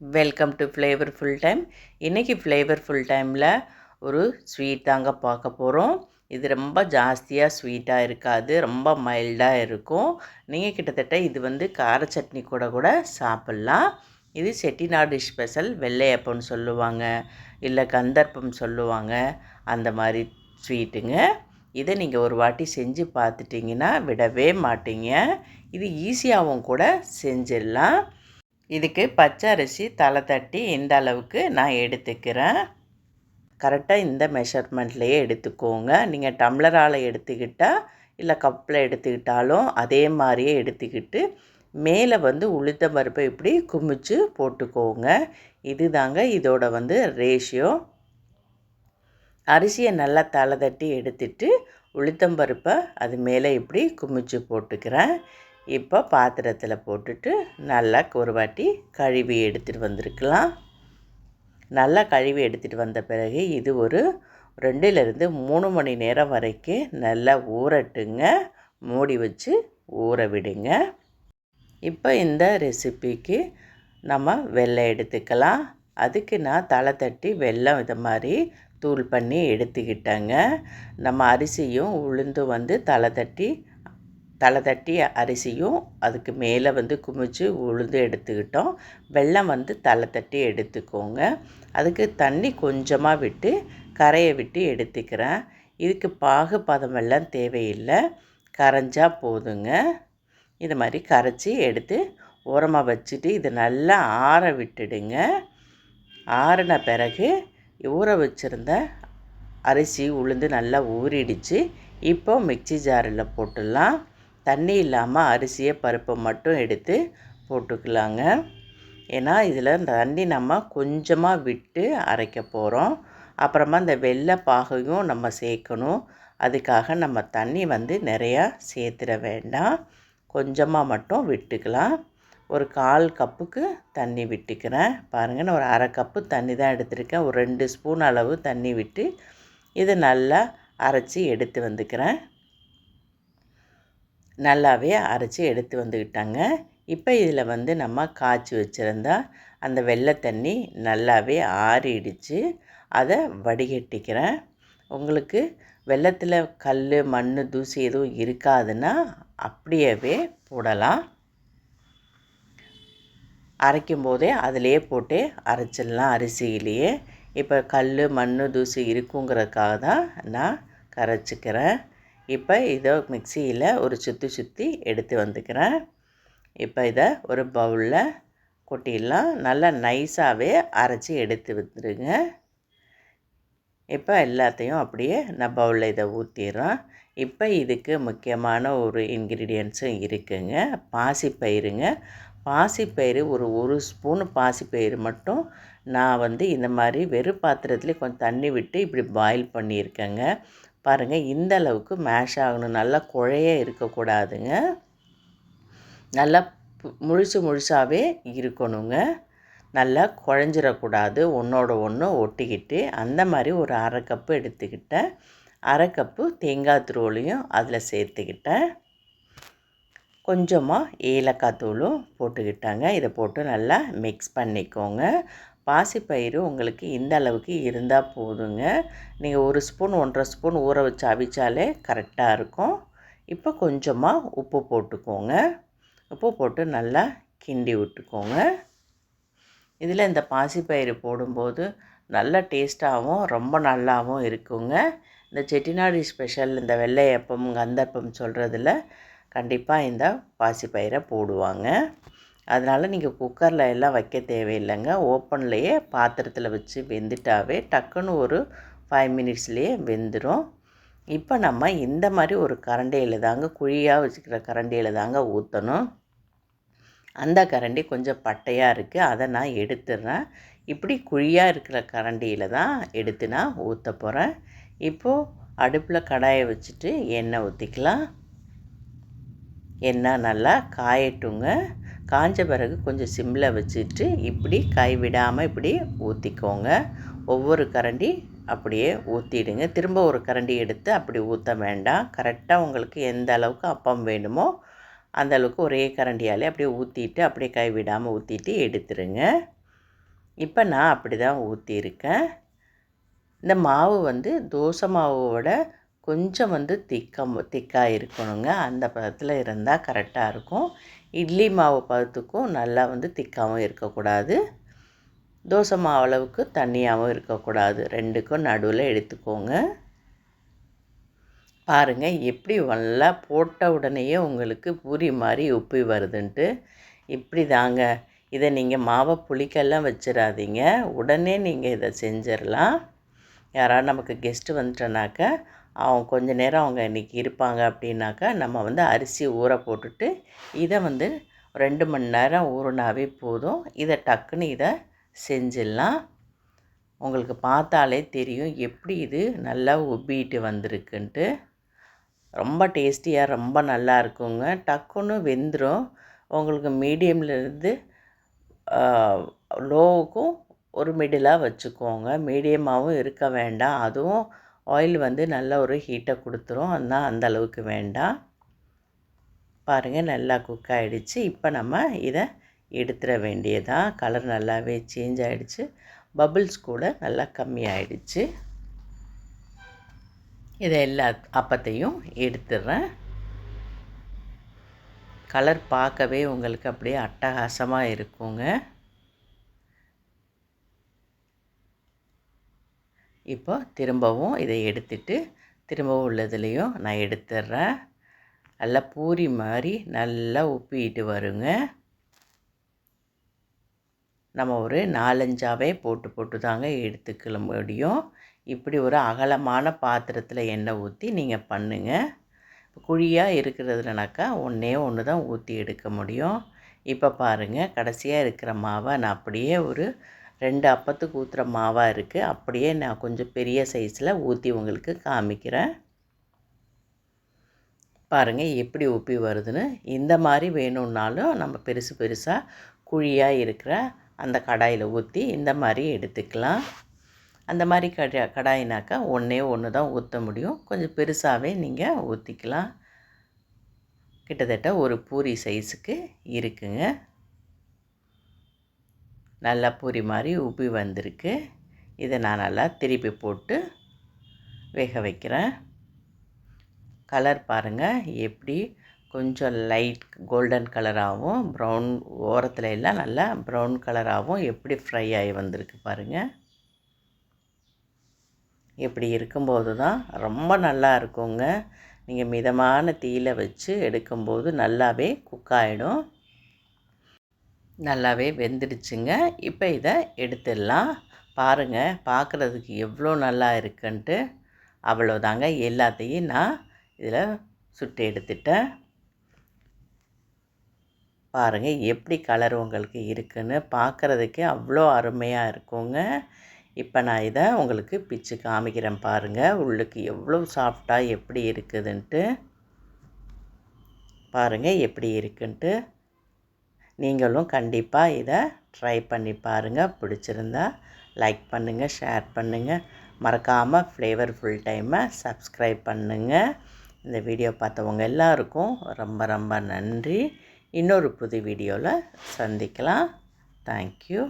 Welcome to Flavour Full Time இன்றைக்கி flavour full டைமில் ஒரு ஸ்வீட் தாங்க பார்க்க போகிறோம் இது ரொம்ப ஜாஸ்தியாக ஸ்வீட்டாக இருக்காது ரொம்ப மைல்டாக இருக்கும். நீங்கள் கிட்டத்தட்ட இது வந்து கார சட்னி கூட கூட சாப்பிட்லாம். இது செட்டிநாடு ஸ்பெஷல் வெள்ளையப்பம்னு சொல்லுவாங்க இல்லை கந்தர்ப்பம் சொல்லுவாங்க அந்த மாதிரி ஸ்வீட்டுங்க இதை நீங்கள் ஒரு வாட்டி செஞ்சு பார்த்துட்டிங்கன்னா விடவே மாட்டீங்க. இது ஈஸியாகவும் கூட செஞ்சிடலாம். இதுக்கு பச்சை அரிசி தலை தட்டி இந்த அளவுக்கு நான் எடுத்துக்கிறேன். கரெக்டாக இந்த மெஷர்மெண்ட்லேயே எடுத்துக்கோங்க. நீங்கள் டம்ளரால் எடுத்துக்கிட்டால் இல்லை கப்பில் எடுத்துக்கிட்டாலும் அதே மாதிரியே எடுத்துக்கிட்டு மேலே வந்து உளுத்த பருப்பை இப்படி குமிச்சு போட்டுக்கோங்க. இது தாங்க இதோட வந்து ரேஷியோ அரிசியை நல்லா தலை தட்டி எடுத்துட்டு உளுத்தம்பருப்பை அது மேலே இப்படி குமிச்சு போட்டுக்கிறேன். இப்போ பாத்திரத்தில் போட்டுட்டு நல்லா ஒரு வாட்டி கழுவி எடுத்துகிட்டு வந்திருக்கலாம். நல்லா கழுவி எடுத்துகிட்டு வந்த பிறகு இது ஒரு ரெண்டுலேருந்து மூணு மணி நேரம் வரைக்கும் நல்லா ஊறட்டுங்க. மூடி வச்சு ஊற விடுங்க. இப்போ இந்த ரெசிபிக்கு நம்ம வெள்ளை எடுத்துக்கலாம். அதுக்கு நான் தலை தட்டி வெள்ளம் இதை மாதிரி தூள் பண்ணி எடுத்துக்கிட்டேங்க. நம்ம அரிசியும் உளுந்து வந்து தலை தட்டி தலை தட்டி அரிசியும் அதுக்கு மேலே வந்து குமிச்சு உளுந்து எடுத்துக்கிட்டோம். வெள்ளம் வந்து தலை தட்டி எடுத்துக்கோங்க. அதுக்கு தண்ணி கொஞ்சமாக விட்டு கரையை விட்டு எடுத்துக்கிறேன். இதுக்கு பாகு பதமெல்லாம் தேவையில்லை. கரைஞ்சால் போதுங்க. இது மாதிரி கரைச்சி எடுத்து உரமாக வச்சுட்டு இதை நல்லா ஆற விட்டுடுங்க. ஆறின பிறகு ஊற வச்சுருந்த அரிசி உளுந்து நல்லா ஊறிடுச்சு. இப்போ மிக்சி ஜாரில் போட்டுடலாம். தண்ணி இல்லாமல் அரிசியை பருப்பை மட்டும் எடுத்து போட்டுக்கலாங்க. ஏன்னா இதில் தண்ணி நம்ம கொஞ்சமாக விட்டு அரைக்க போகிறோம் அப்புறமா இந்த வெள்ளை பாகையும் நம்ம சேர்க்கணும். அதுக்காக நம்ம தண்ணி வந்து நிறையா சேர்த்துட வேண்டாம். கொஞ்சமாக மட்டும் விட்டுக்கலாம். ஒரு கால் கப்புக்கு தண்ணி விட்டுக்கிறேன். பாருங்கள் நான் ஒரு அரை கப்பு தண்ணி தான் எடுத்திருக்கேன். ஒரு ரெண்டு ஸ்பூன் அளவு தண்ணி விட்டு இதை நல்லா அரைச்சி எடுத்து வந்துக்கிறேன். நல்லாவே அரைச்சி எடுத்து வந்துக்கிட்டாங்க. இப்போ இதில் வந்து நம்ம காய்ச்சி வச்சுருந்தா அந்த வெள்ளை தண்ணி நல்லாவே ஆறிடுச்சு. அதை வடிகட்டிக்கிறேன். உங்களுக்கு வெள்ளத்தில் கல் மண் தூசி எதுவும் இருக்காதுன்னா அப்படியே போடலாம். அரைக்கும் போதே அதிலே போட்டு அரைச்சிடலாம் அரிசியிலேயே. இப்போ கல் மண் தூசி இருக்குங்கிறதுக்காக தான் நான் கரைச்சிக்கிறேன். இப்போ இதை மிக்சியில் ஒரு சுற்றி சுற்றி எடுத்து வந்துக்கிறேன். இப்போ இதை ஒரு பவுலில் கொட்டிடலாம். நல்லா நைஸாகவே அரைச்சி எடுத்து வந்துடுங்க. இப்போ எல்லாத்தையும் அப்படியே நான் பவுலில் இதை ஊற்றிடுறோம் இப்போ இதுக்கு முக்கியமான ஒரு இன்க்ரீடியன்ஸும் இருக்குங்க. பாசிப்பயிருங்க. பாசிப்பயிறு ஒரு ஒரு ஸ்பூன் பாசிப்பயிறு மட்டும் நான் வந்து இந்த மாதிரி வெறும் பாத்திரத்துலேயே கொஞ்சம் தண்ணி விட்டு இப்படி பாயில் பண்ணியிருக்கேங்க. பாருங்கள் இந்த அளவுக்கு மேஷ் ஆகணும். நல்லா குழைய இருக்கக்கூடாதுங்க. நல்லா முழுசு முழுசாகவே இருக்கணுங்க. நல்லா குழஞ்சிடக்கூடாது. ஒன்றோட ஒன்று ஒட்டிக்கிட்டு அந்த மாதிரி ஒரு அரை கப்பு எடுத்துக்கிட்டேன். அரை கப்பு தேங்காய் தூளையும் அதில் சேர்த்துக்கிட்டேன். கொஞ்சமாக ஏலக்காய் தூளும் போட்டுக்கிட்டாங்க. இதை போட்டு நல்லா மிக்ஸ் பண்ணிக்கோங்க. பாசிப்பயிறு உங்களுக்கு இந்த அளவுக்கு இருந்தால் போதுங்க. நீங்கள் ஒரு ஸ்பூன் ஒன்றரை ஸ்பூன் ஊற வச்சு அவிச்சாலே கரெக்டாக இருக்கும். இப்போ கொஞ்சமாக உப்பு போட்டுக்கோங்க. உப்பு போட்டு நல்லா கிண்டி விட்டுக்கோங்க. இதில் இந்த பாசிப்பயிறு போடும்போது நல்ல டேஸ்ட்டாகவும் ரொம்ப நல்லாவும் இருக்குங்க. இந்த செட்டிநாடு ஸ்பெஷல் இந்த வெள்ளையப்பம் கந்தப்பம் சொல்கிறதுல கண்டிப்பாக இந்த பாசிப்பயிரை போடுவாங்க. அதனால் நீங்கள் குக்கரில் எல்லாம் வைக்க தேவையில்லைங்க. ஓப்பன்லேயே பாத்திரத்தில் வச்சு வெந்துட்டாவே டக்குன்னு ஒரு ஃபைவ் மினிட்ஸ்லேயே வெந்துடும் இப்போ நம்ம இந்த மாதிரி ஒரு கரண்டியில் தாங்க குழியாக வச்சுக்கிற கரண்டியில் தாங்க ஊற்றணும் அந்த கரண்டி கொஞ்சம் பட்டையாக இருக்குது அதை நான் எடுத்துடுறேன் இப்படி குழியாக இருக்கிற கரண்டியில் தான் எடுத்து நான் ஊற்ற போகிறேன் இப்போது அடுப்பில் கடாயை வச்சுட்டு எண்ணெய் ஊற்றிக்கலாம் எண்ணெய் நல்லா காயட்டுங்க. காஞ்ச பிறகு கொஞ்சம் சிம்மில் வச்சுட்டு இப்படி கைவிடாமல் இப்படி ஊற்றிக்கோங்க ஒவ்வொரு கரண்டி அப்படியே ஊற்றிடுங்க திரும்ப ஒரு கரண்டி எடுத்து அப்படி ஊற்ற வேண்டாம். கரெக்டாக உங்களுக்கு எந்த அளவுக்கு அப்பம் வேணுமோ அந்த அளவுக்கு ஒரே கரண்டியாலே அப்படியே ஊற்றிட்டு அப்படியே கைவிடாமல் ஊற்றிட்டு எடுத்துருங்க. இப்போ நான் அப்படி தான் ஊற்றியிருக்கேன் இந்த மாவு வந்து தோசை மாவோட கொஞ்சம் வந்து திக்கம் திக்காக இருக்கணுங்க அந்த பதத்தில் இருந்தால் கரெக்டாக இருக்கும். இட்லி மாவு பதத்துக்கும் நல்லா வந்து திக்காகவும் இருக்கக்கூடாது. தோசை மாவு அளவுக்கு தண்ணியாகவும் இருக்கக்கூடாது. ரெண்டுக்கும் நடுவில் எடுத்துக்கோங்க. பாருங்கள் எப்படி நல்லா போட்ட உடனேயே உங்களுக்கு பூரி மாதிரி உப்பி வருதுன்ட்டு. இப்படி தாங்க. இதை நீங்கள் மாவை புளிக்கெல்லாம் வச்சிடாதீங்க உடனே நீங்கள் இதை செஞ்சிடலாம் யாராவது நமக்கு கெஸ்ட்டு வந்துட்டனாக்கா அவங்க கொஞ்ச நேரம் அவங்க இன்றைக்கி இருப்பாங்க அப்படின்னாக்கா நம்ம வந்து அரிசி ஊற போட்டுட்டு இதை வந்து ரெண்டு மணி நேரம் ஊறினாவே போதும். இதை டக்குன்னு இதை செஞ்சிடலாம். உங்களுக்கு பார்த்தாலே தெரியும் எப்படி இது நல்லா உப்பிட்டு வந்திருக்குன்ட்டு. ரொம்ப டேஸ்டியாக ரொம்ப நல்லா இருக்குங்க. டக்குன்னு வெந்துடும் உங்களுக்கு மீடியம்லேருந்து லோவுக்கும் ஒரு மிடிலாக வச்சுக்கோங்க. மீடியமாகவும் இருக்க வேண்டாம். அதுவும் ஆயில் வந்து நல்ல ஒரு ஹீட்டை கொடுத்துரும். ஆனால் அந்த அளவுக்கு வேண்டாம். பாருங்கள் நல்லா குக் ஆகிடுச்சு இப்போ நம்ம இதை எடுத்துட வேண்டியதான் கலர் நல்லாவே சேஞ்ச் ஆகிடுச்சு பபுள்ஸ் கூட நல்லா கம்மியாயிடுச்சு இதை எல்லா அப்பத்தையும் எடுத்துடுறேன். கலர் பார்க்கவே உங்களுக்கு அப்படியே அட்டகாசமாக இருக்குங்க. இப்போ திரும்பவும் இதை எடுத்துட்டு திரும்பவும் உள்ளதுலேயும் நான் எடுத்துடுறேன். நல்லா பூரி மாதிரி நல்லா உப்பிட்டு வருங்க. நம்ம ஒரு நாலஞ்சாவே போட்டு போட்டு தாங்க எடுத்துக்கல முடியும். இப்படி ஒரு அகலமான பாத்திரத்தில் எண்ணெய் ஊற்றி நீங்கள் பண்ணுங்கள் குழியாக இருக்கிறதுலனாக்கா ஒன்றே ஒன்று தான் ஊற்றி எடுக்க முடியும். இப்போ பாருங்கள் கடைசியாக இருக்கிற மாவை நான் அப்படியே ஒரு ரெண்டு அப்பத்துக்கு ஊற்றுற மாவாக இருக்குது அப்படியே நான் கொஞ்சம் பெரிய சைஸில் ஊற்றி உங்களுக்கு காமிக்கிறேன். பாருங்கள் எப்படி உப்பி வருதுன்னு. இந்த மாதிரி வேணும்னாலும் நம்ம பெருசு பெருசாக குழியாக இருக்கிற அந்த கடாயில் ஊற்றி இந்த மாதிரி எடுத்துக்கலாம். அந்த மாதிரி கடா கடாயினாக்கா ஒன்றே ஒன்று தான் ஊற்ற முடியும். கொஞ்சம் பெருசாகவே நீங்கள் ஊற்றிக்கலாம் கிட்டத்தட்ட ஒரு பூரி சைஸுக்கு இருக்குங்க. நல்லா பூரி மாதிரி உப்பி வந்திருக்கு. இதை நான் நல்லா திருப்பி போட்டு வேக வைக்கிறேன். கலர் பாருங்கள் எப்படி கொஞ்சம் லைட் கோல்டன் கலராகவும் ப்ரௌன் ஓரத்தில் எல்லாம் நல்லா ப்ரௌன் கலராகவும் எப்படி ஃப்ரை ஆகி வந்திருக்கு பாருங்கள் இப்படி இருக்கும்போது தான் ரொம்ப நல்லா இருக்குங்க. நீங்கள் மிதமான தீயில் வச்சு எடுக்கும்போது நல்லாவே குக் ஆகிடும் நல்லாவே வெந்துடுச்சுங்க. இப்போ இதை எடுத்துடலாம். பாருங்கள் பார்க்குறதுக்கு எவ்வளோ நல்லா இருக்குன்ட்டு. அவ்வளோதாங்க. எல்லாத்தையும் நான் இதில் சுட்டு எடுத்துட்டேன். பாருங்கள் எப்படி கலர் உங்களுக்கு இருக்குன்னு. பார்க்குறதுக்கே அவ்வளோ அருமையாக இருக்குங்க. இப்போ நான் இதை உங்களுக்கு பிச்சு காமிக்கிறேன் பாருங்கள் உள்ளுக்கு எவ்வளோ சாஃப்டாக எப்படி இருக்குதுன்ட்டு. பாருங்கள் எப்படி இருக்குன்ட்டு. நீங்களும் கண்டிப்பாக இதை ட்ரை பண்ணி பாருங்கள் பிடிச்சிருந்தா லைக் பண்ணுங்கள் ஷேர் பண்ணுங்கள் மறக்காமல் ஃப்ளேவர் ஃபுல் டைமை சப்ஸ்கிரைப் பண்ணுங்கள் இந்த வீடியோ பார்த்தவங்க எல்லாருக்கும் ரொம்ப ரொம்ப நன்றி. இன்னொரு புது வீடியோவில் சந்திக்கலாம். தேங்க்யூ